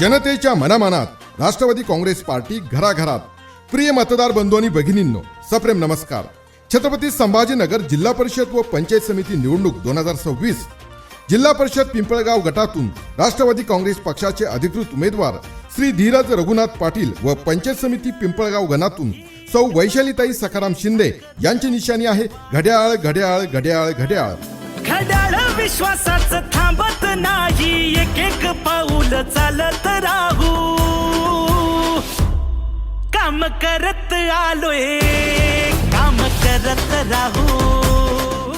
जनतेच्या मनामनात राष्ट्रवादी काँग्रेस पार्टी घराघरात. प्रिय मतदार बंधू आणि भगिनींनो सप्रेम नमस्कार. छत्रपती संभाजीनगर जिल्हा परिषद व पंचायत समिती निवडणूक दोन हजार सव्वीस. जिल्हा परिषद पिंपळगाव गटातून राष्ट्रवादी काँग्रेस पक्षाचे अधिकृत उमेदवार श्री धीरज रघुनाथ पाटील व पंचायत समिती पिंपळगाव गणातून सौ वैशालीताई सखाराम शिंदे यांची निशाणी आहे. घड्याळ घड्याळ घड्याळ घड्याळ. घड्याळ विश्वासाचं थांबत नाही एक एक पाऊल चालत राहू. काम करत आलोय काम करत राहू.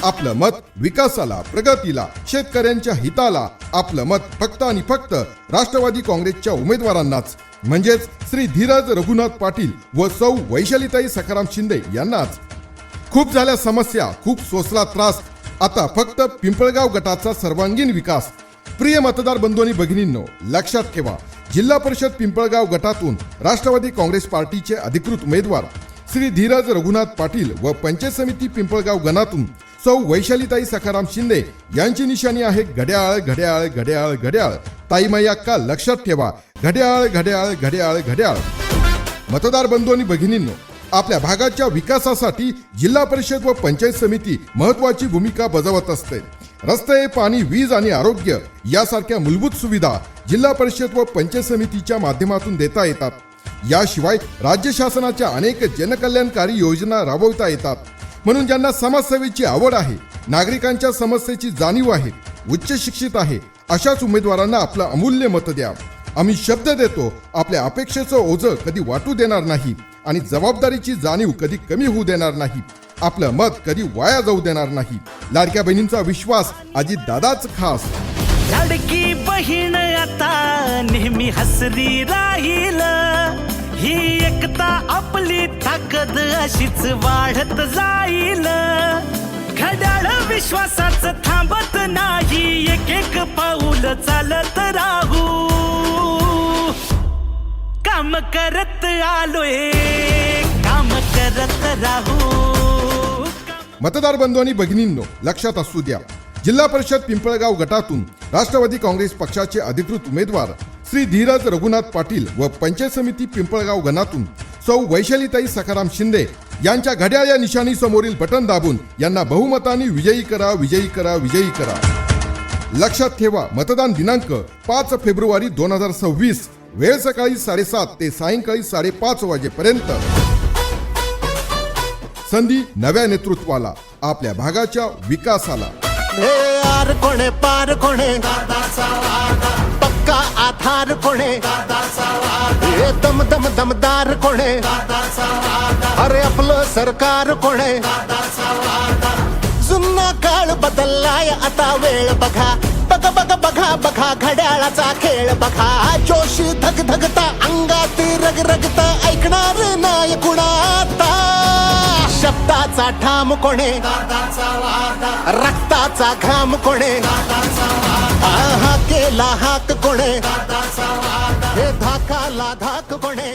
आपलं मत विकासाला प्रगतीला शेतकऱ्यांच्या हिताला आपलं मत फक्त आणि फक्त राष्ट्रवादी काँग्रेसच्या उमेदवारांनाच. म्हणजेच श्री धीरज रघुनाथ पाटील व सौ वैशालीताई सखाराम शिंदे यांनाच. खूप झाल्या समस्या खूप सोसला त्रास. आता फक्त पिंपळगाव गटाचा सर्वांगीण विकास. प्रिय मतदार बंधू आणि भगिनींनो लक्षात ठेवा जिल्हा परिषद पिंपळगाव गटातून राष्ट्रवादी काँग्रेस पार्टीचे अधिकृत उमेदवार श्री धीरज रघुनाथ पाटील व पंचायत समिती पिंपळगाव गणातून सौ वैशालीताई सखाराम शिंदे यांची निशाणी आहे. घड्याळ घड्याळ घड्याळ घड्याळ. ताईमाई अक्का लक्षात ठेवा घड्याळ घड्याळ घड्याळ घड्याळ. मतदार बंधू आणि भगिनींनो आपल्या भागाच्या विकासासाठी जिल्हा परिषद व पंचायत समिती महत्वाची भूमिका बजावत असते. रस्ते पाणी वीज आणि आरोग्य यासारख्या मूलभूत सुविधा जिल्हा परिषद व पंचायत समितीच्या माध्यमातून देता येतात. याशिवाय राज्य शासनाच्या अनेक जनकल्याणकारी योजना राबवता येतात. म्हणून ज्यांना समाजसेवेची आवड आहे नागरिकांच्या समस्येची जाणीव आहे उच्च शिक्षित आहे अशाच उमेदवारांना आपलं अमूल्य मत द्या. आम्ही शब्द देतो आपल्या अपेक्षेचं ओझं कधी वाटू देणार नाही आणि जबाबदारीची जाणीव कधी कमी होऊ देणार नाही. आपलं मत कधी वाया जाऊ देणार नाही. लाडक्या बहिणींचा विश्वास अजित दादाच खास. लाडकी बहीण आता नेहमी हसरी राहील. ही एकता आपली ताकद अशीच वाढत जाईल. घड्याळ विश्वासाच थांबत नाही एक एक पाऊल चालत राहू. काम करत आलोय काम करत राहू. मतदार बंधू आणि भगिनींनो लक्षात असू द्या. जिल्हा परिषद पिंपळगाव गटातून राष्ट्रवादी काँग्रेस पक्षाचे अधिकृत उमेदवार श्री धीरज रघुनाथ पाटील व पंचायत समिती पिंपळगाव गणातून सौ वैशालीताई सखाराम शिंदे यांच्या घड्याळ या निशाणी समोरील बटन दाबून यांना बहुमताने विजयी करा विजयी करा विजयी करा. लक्षात ठेवा मतदान दिनांक पाच फेब्रुवारी दोन हजार सव्वीस वेळ सकाळी साडेसात ते सायंकाळी साडेपाच वाजेपर्यंत. संधी नव्या नेतृत्वाला आपल्या भागाच्या विकासाला. हे आर कोणे पार कोणे? पक्का आधार कोणे? दम दम दमदार कोणे? अरे आपलं सरकार कोणे? जुन्ना काळ बदललाय आता वेळ बघा. बघा बघा बघा बघा घड्याळाचा खेळ बघा. जोशी धग धगता अंगात रग रगता ऐकणार शब्दाचा ठाम कोणे. रक्ताचा घाम कोणे. हा केला हाक कोणे. हे धाकाला धाक कोणे.